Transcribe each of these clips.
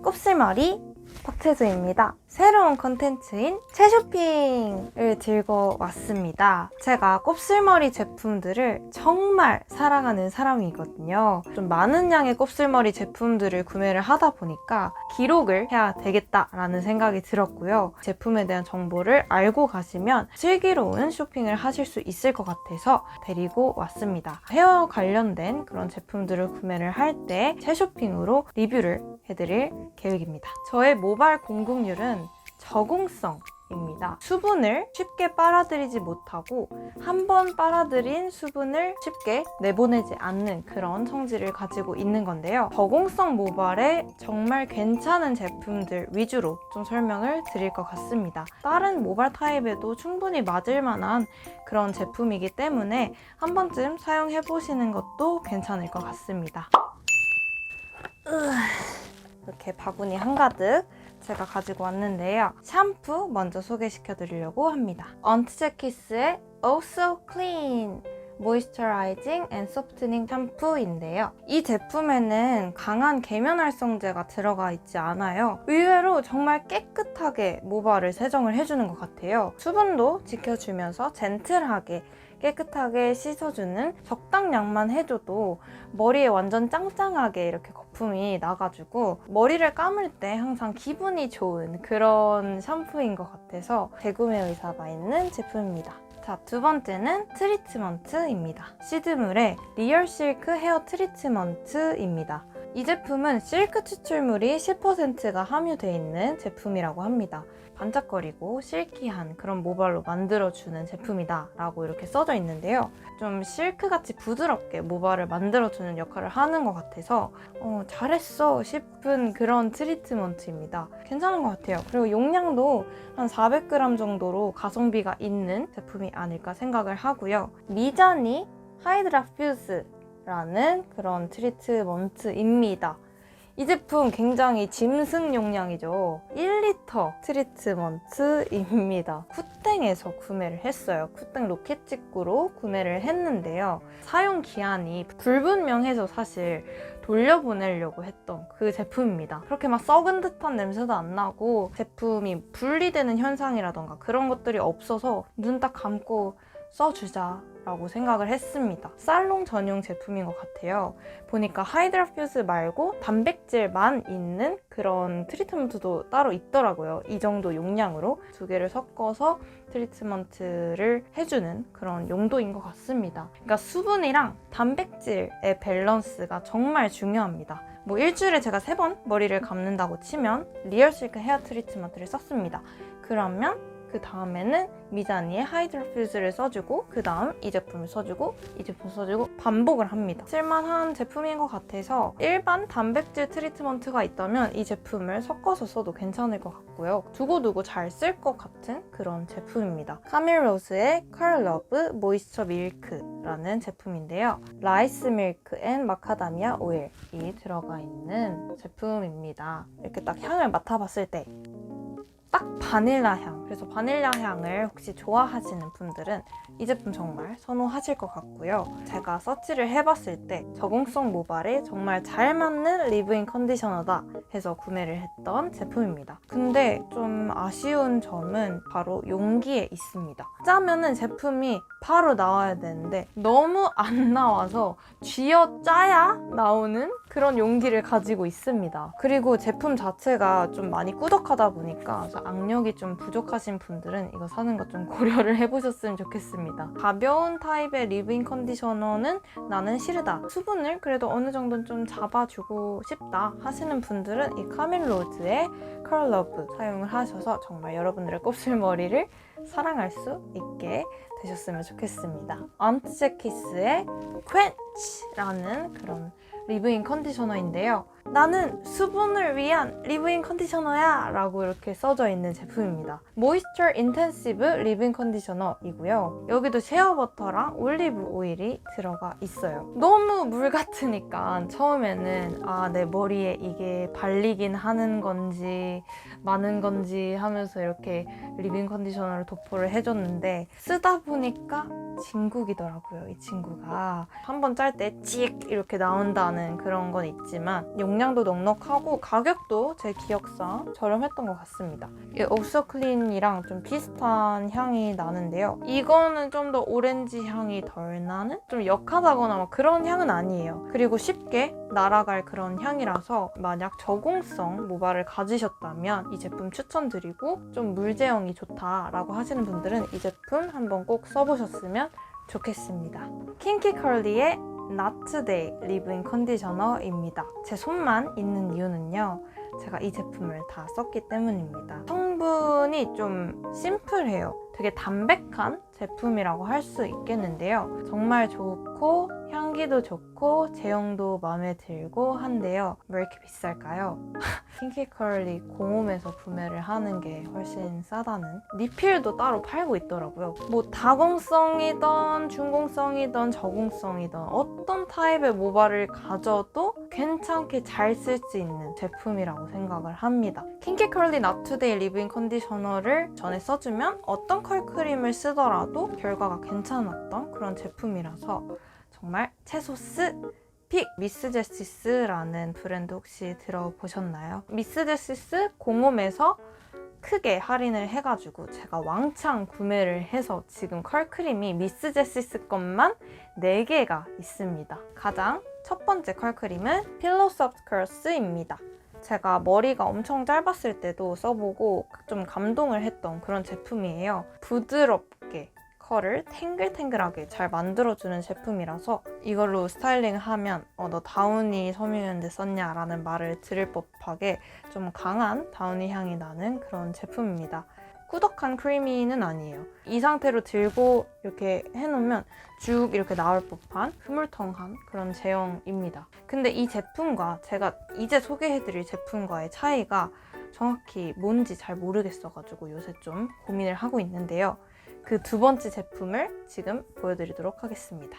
곱슬머리 박태수입니다. 새로운 컨텐츠인 채쇼핑을 들고 왔습니다. 제가 곱슬머리 제품들을 정말 사랑하는 사람이거든요. 좀 많은 양의 곱슬머리 제품들을 구매를 하다 보니까 기록을 해야 되겠다라는 생각이 들었고요. 제품에 대한 정보를 알고 가시면 슬기로운 쇼핑을 하실 수 있을 것 같아서 데리고 왔습니다. 헤어 관련된 그런 제품들을 구매를 할 때 채쇼핑으로 리뷰를 해드릴 계획입니다. 저의 모발 공급률은 저공성입니다. 수분을 쉽게 빨아들이지 못하고 한 번 빨아들인 수분을 쉽게 내보내지 않는 그런 성질을 가지고 있는 건데요. 저공성 모발에 정말 괜찮은 제품들 위주로 좀 설명을 드릴 것 같습니다. 다른 모발 타입에도 충분히 맞을 만한 그런 제품이기 때문에 한 번쯤 사용해 보시는 것도 괜찮을 것 같습니다. 으, 이렇게 바구니 한가득 제가 가지고 왔는데요. 샴푸 먼저 소개시켜 드리려고 합니다. 언트제키스의 Oh So Clean 모이스처라이징 앤 소프트닝 샴푸인데요. 이 제품에는 강한 계면 활성제가 들어가 있지 않아요. 의외로 정말 깨끗하게 모발을 세정을 해주는 것 같아요. 수분도 지켜주면서 젠틀하게 깨끗하게 씻어주는 적당량만 해줘도 머리에 완전 짱짱하게 이렇게 거품이 나가지고 머리를 감을 때 항상 기분이 좋은 그런 샴푸인 것 같아서 재구매 의사가 있는 제품입니다. 자, 두 번째는 트리트먼트입니다. 시드물의 리얼 실크 헤어 트리트먼트입니다. 이 제품은 실크 추출물이 10%가 함유되어 있는 제품이라고 합니다. 반짝거리고 실키한 그런 모발로 만들어주는 제품이다 라고 이렇게 써져 있는데요. 좀 실크같이 부드럽게 모발을 만들어주는 역할을 하는 것 같아서 어, 잘했어 싶은 그런 트리트먼트입니다. 괜찮은 것 같아요. 그리고 용량도 한 400g 정도로 가성비가 있는 제품이 아닐까 생각을 하고요. 미자니 하이드라 퓨즈 라는 그런 트리트먼트입니다. 이 제품 굉장히 짐승 용량이죠. 1리터 트리트먼트입니다. 쿠땡에서 구매를 했어요. 쿠땡 로켓 직구로 구매를 했는데요. 사용 기한이 불분명해서 사실 돌려보내려고 했던 그 제품입니다. 그렇게 막 썩은 듯한 냄새도 안 나고 제품이 분리되는 현상이라던가 그런 것들이 없어서 눈 딱 감고 써주자 라고 생각을 했습니다. 살롱 전용 제품인 것 같아요. 보니까 하이드라 퓨즈 말고 단백질만 있는 그런 트리트먼트도 따로 있더라고요. 이 정도 용량으로 두 개를 섞어서 트리트먼트를 해주는 그런 용도인 것 같습니다. 그러니까 수분이랑 단백질의 밸런스가 정말 중요합니다. 뭐 일주일에 제가 세 번 머리를 감는다고 치면 리얼 실크 헤어 트리트먼트를 썼습니다. 그러면 그 다음에는 미자니의 하이드라 퓨즈를 써주고 그 다음 이 제품을 써주고 이 제품 써주고 반복을 합니다. 쓸만한 제품인 것 같아서 일반 단백질 트리트먼트가 있다면 이 제품을 섞어서 써도 괜찮을 것 같고요. 두고두고 잘 쓸 것 같은 그런 제품입니다. 카밀로스의 컬러브 모이스처 밀크라는 제품인데요. 라이스 밀크 앤 마카다미아 오일이 들어가 있는 제품입니다. 이렇게 딱 향을 맡아봤을 때 딱 바닐라 향. 그래서 바닐라 향을 혹시 좋아하시는 분들은 이 제품 정말 선호하실 것 같고요. 제가 서치를 해봤을 때 저공성 모발에 정말 잘 맞는 리브인 컨디셔너다 해서 구매를 했던 제품입니다. 근데 좀 아쉬운 점은 바로 용기에 있습니다. 짜면은 제품이 바로 나와야 되는데 너무 안 나와서 쥐어 짜야 나오는 그런 용기를 가지고 있습니다. 그리고 제품 자체가 좀 많이 꾸덕하다 보니까 악력이 좀 부족하신 분들은 이거 사는 것 좀 고려를 해보셨으면 좋겠습니다. 가벼운 타입의 리브인 컨디셔너는 나는 싫다. 수분을 그래도 어느 정도는 좀 잡아주고 싶다 하시는 분들은 이 카밀로즈의 컬러브 사용을 하셔서 정말 여러분들의 곱슬머리를 사랑할 수 있게 되셨으면 좋겠습니다. 암트제키스의 퀸치라는 그런 리브인 컨디셔너인데요. 나는 수분을 위한 리브인 컨디셔너야 라고 이렇게 써져 있는 제품입니다. 모이스처 인텐시브 리브인 컨디셔너이고요. 여기도 쉐어버터랑 올리브 오일이 들어가 있어요. 너무 물 같으니까 처음에는 아, 내 머리에 이게 발리긴 하는 건지 많은 건지 하면서 이렇게 리빙 컨디셔너를 도포를 해줬는데 쓰다 보니까 진국이더라고요 이 친구가 한 번 짤 때 찍 이렇게 나온다는 그런 건 있지만 용 용량도 넉넉하고 가격도 제 기억상 저렴했던 것 같습니다. 이 옵서클린이랑 좀 비슷한 향이 나는데요. 이거는 좀 더 오렌지 향이 덜 나는? 좀 역하다거나 막 그런 향은 아니에요. 그리고 쉽게 날아갈 그런 향이라서 만약 저공성 모발을 가지셨다면 이 제품 추천드리고 좀 물제형이 좋다라고 하시는 분들은 이 제품 한번 꼭 써보셨으면 좋겠습니다. 킹키 컬리의 Today 리브인 컨디셔너입니다. 제 손만 있는 이유는요. 제가 이 제품을 다 썼기 때문입니다. 성분이 좀 심플해요. 되게 담백한 제품이라고 할 수 있겠는데요. 정말 좋고 향기도 좋고 제형도 마음에 들고 한데요. 왜 이렇게 비쌀까요? 킹키컬리 공홈에서 구매를 하는 게 훨씬 싸다는 리필도 따로 팔고 있더라고요. 뭐 다공성이던 중공성이던 저공성이던 어떤 타입의 모발을 가져도 괜찮게 잘 쓸 수 있는 제품이라고 생각을 합니다. 킹키컬리 나투데이 리브인 컨디셔너를 전에 써주면 어떤 컬크림을 쓰더라도 결과가 괜찮았던 그런 제품이라서 정말 채소스 픽 미스 제시스라는 브랜드 혹시 들어보셨나요? 미스 제시스 공홈에서 크게 할인을 해가지고 제가 왕창 구매를 해서 지금 컬크림이 미스 제시스 것만 4개가 있습니다. 가장 첫 번째 컬크림은 필로 소프트 컬스입니다. 제가 머리가 엄청 짧았을 때도 써보고 좀 감동을 했던 그런 제품이에요. 부드럽게 컬을 탱글탱글하게 잘 만들어주는 제품이라서 이걸로 스타일링 하면 어, 너 다우니 섬유유연제 썼냐? 라는 말을 들을 법하게 좀 강한 다우니 향이 나는 그런 제품입니다. 꾸덕한 크리미는 아니에요. 이 상태로 들고 이렇게 해놓으면 쭉 이렇게 나올 법한 흐물텅한 그런 제형입니다. 근데 이 제품과 제가 이제 소개해드릴 제품과의 차이가 정확히 뭔지 잘 모르겠어가지고 요새 좀 고민을 하고 있는데요. 그 두 번째 제품을 지금 보여드리도록 하겠습니다.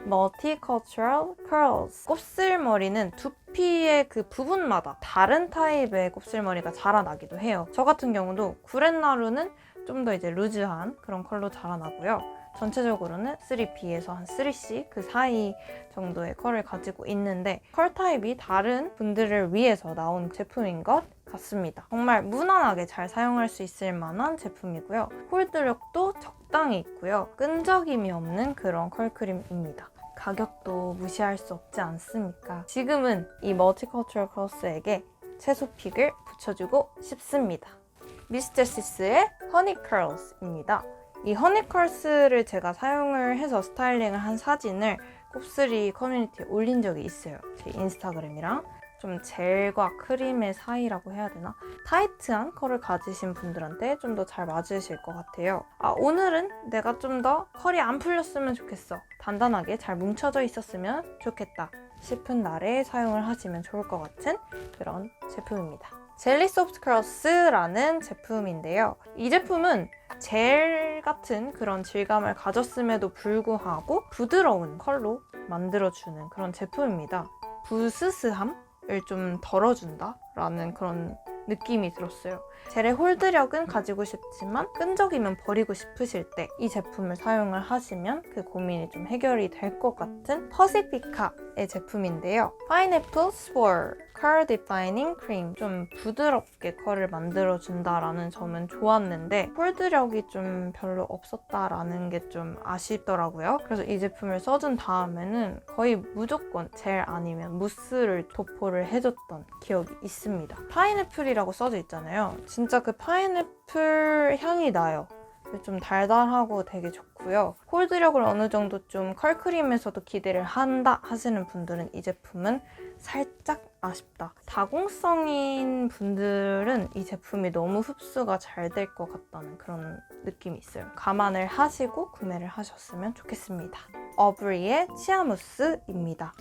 Multicultural Curls 곱슬머리는 두피의 그 부분마다 다른 타입의 곱슬머리가 자라나기도 해요. 저 같은 경우도 구렛나루는 좀 더 이제 루즈한 그런 컬로 자라나고요. 전체적으로는 3B에서 한 3C 그 사이 정도의 컬을 가지고 있는데 컬 타입이 다른 분들을 위해서 나온 제품인 것 같습니다. 정말 무난하게 잘 사용할 수 있을 만한 제품이고요. 홀드력도 적당히 있고요. 끈적임이 없는 그런 컬크림입니다. 가격도 무시할 수 없지 않습니까? 지금은 이 멀티컬처럴 크로스에게 채소 픽을 붙여주고 싶습니다. 미스테시스의 허니 컬스입니다. 이 허니 컬스를 제가 사용을 해서 스타일링을 한 사진을 곱슬이 커뮤니티에 올린 적이 있어요. 제 인스타그램이랑 좀 젤과 크림의 사이라고 해야 되나? 타이트한 컬을 가지신 분들한테 좀 더 잘 맞으실 것 같아요. 아, 오늘은 내가 좀 더 컬이 안 풀렸으면 좋겠어. 단단하게 잘 뭉쳐져 있었으면 좋겠다. 싶은 날에 사용을 하시면 좋을 것 같은 그런 제품입니다. 젤리 소프트 크로스라는 제품인데요. 이 제품은 젤 같은 그런 질감을 가졌음에도 불구하고 부드러운 컬로 만들어주는 그런 제품입니다. 부스스함 을 좀 덜어준다라는 그런 느낌이 들었어요. 젤의 홀드력은 가지고 싶지만 끈적이면 버리고 싶으실 때 이 제품을 사용을 하시면 그 고민이 좀 해결이 될 것 같은 퍼시피카의 제품인데요. 파인애플 스월 컬 디파이닝 크림 좀 부드럽게 컬을 만들어 준다라는 점은 좋았는데 홀드력이 좀 별로 없었다라는 게 좀 아쉽더라고요. 그래서 이 제품을 써준 다음에는 거의 무조건 젤 아니면 무스를 도포를 해줬던 기억이 있습니다. 파인애플이라고 써져 있잖아요. 진짜 그 파인애플 향이 나요. 좀 달달하고 되게 좋고요. 홀드력을 어느 정도 좀 컬크림에서도 기대를 한다 하시는 분들은 이 제품은 살짝 아쉽다. 다공성인 분들은 이 제품이 너무 흡수가 잘 될 것 같다는 그런 느낌이 있어요. 감안을 하시고 구매를 하셨으면 좋겠습니다. 어브리의 치아무스입니다.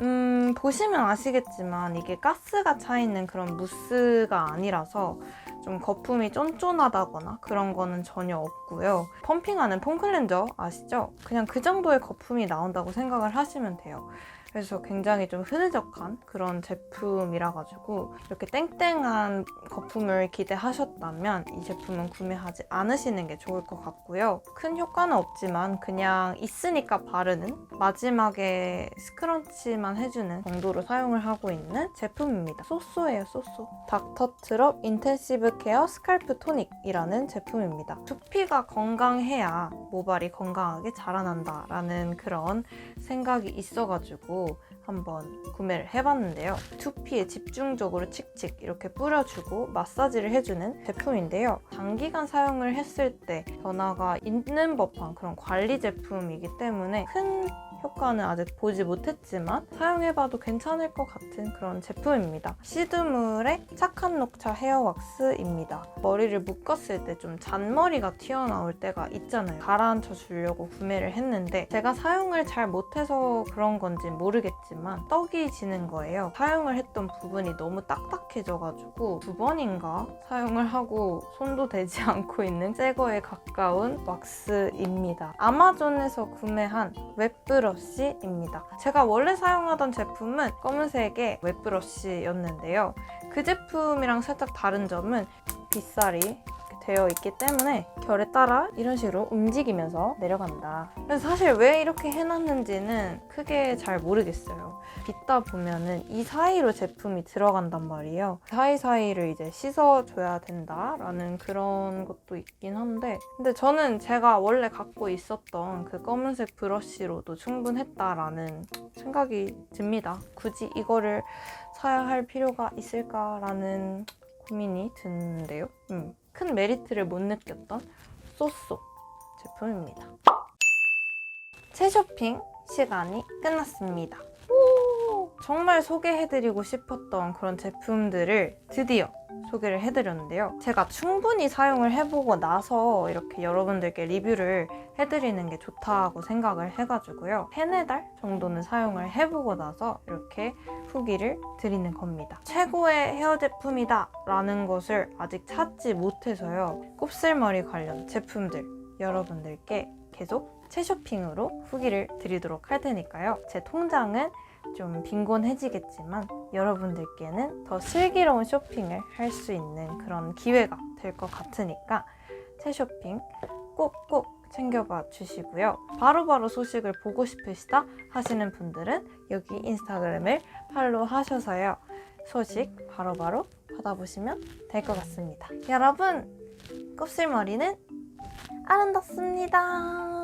음, 보시면 아시겠지만 이게 가스가 차 있는 그런 무스가 아니라서 좀 거품이 쫀쫀하다거나 그런 거는 전혀 없고요. 펌핑하는 폼클렌저 아시죠? 그냥 그 정도의 거품이 나온다고 생각을 하시면 돼요. 그래서 굉장히 좀 흐느적한 그런 제품이라 가지고 이렇게 땡땡한 거품을 기대하셨다면 이 제품은 구매하지 않으시는 게 좋을 것 같고요. 큰 효과는 없지만 그냥 있으니까 바르는 마지막에 스크런치만 해주는 정도로 사용을 하고 있는 제품입니다. 쏘쏘예요, 쏘쏘. 닥터트럽 인텐시브 케어 스칼프 토닉이라는 제품입니다. 두피가 건강해야 모발이 건강하게 자라난다라는 그런 생각이 있어가지고 한번 구매를 해봤는데요. 두피에 집중적으로 칙칙 이렇게 뿌려주고 마사지를 해주는 제품인데요. 단기간 사용을 했을 때 변화가 있는 법한 그런 관리 제품이기 때문에 큰 효과는 아직 보지 못했지만 사용해봐도 괜찮을 것 같은 그런 제품입니다. 시드물의 착한 녹차 헤어 왁스입니다. 머리를 묶었을 때 좀 잔머리가 튀어나올 때가 있잖아요. 가라앉혀 주려고 구매를 했는데 제가 사용을 잘 못해서 그런 건지 모르겠지만 떡이 지는 거예요. 사용을 했던 부분이 너무 딱딱해져가지고 두 번인가 사용을 하고 손도 대지 않고 있는 새거에 가까운 왁스입니다. 아마존에서 구매한 웹브러 쉬입니다. 제가 원래 사용하던 제품은 검은색의 웹브러쉬였는데요. 그 제품이랑 살짝 다른 점은 빗살이 되어 있기 때문에 결에 따라 이런 식으로 움직이면서 내려간다. 그래서 사실 왜 이렇게 해놨는지는 크게 잘 모르겠어요. 빗다 보면은 이 사이로 제품이 들어간단 말이에요. 사이사이를 이제 씻어줘야 된다라는 그런 것도 있긴 한데 근데 저는 제가 원래 갖고 있었던 그 검은색 브러쉬로도 충분했다라는 생각이 듭니다. 굳이 이거를 사야 할 필요가 있을까라는 고민이 드는데요. 음, 큰 메리트를 못 느꼈던 쏘쏘 제품입니다. 채쇼핑 시간이 끝났습니다. 오, 정말 소개해드리고 싶었던 그런 제품들을 드디어 소개를 해드렸는데요. 제가 충분히 사용을 해보고 나서 이렇게 여러분들께 리뷰를 해드리는 게 좋다고 생각을 해가지고요. 세네 달 정도는 사용을 해보고 나서 이렇게 후기를 드리는 겁니다. 최고의 헤어 제품이다 라는 것을 아직 찾지 못해서요. 곱슬머리 관련 제품들 여러분들께 계속 채쇼핑으로 후기를 드리도록 할 테니까요. 제 통장은 좀 빈곤해지겠지만 여러분들께는 더 슬기로운 쇼핑을 할 수 있는 그런 기회가 될 것 같으니까 채쇼핑 꼭꼭 챙겨봐 주시고요. 바로 바로 소식을 보고 싶으시다 하시는 분들은 여기 인스타그램을 팔로우 하셔서요. 소식 바로바로 받아보시면 될 것 같습니다. 여러분, 곱슬머리는 아름답습니다.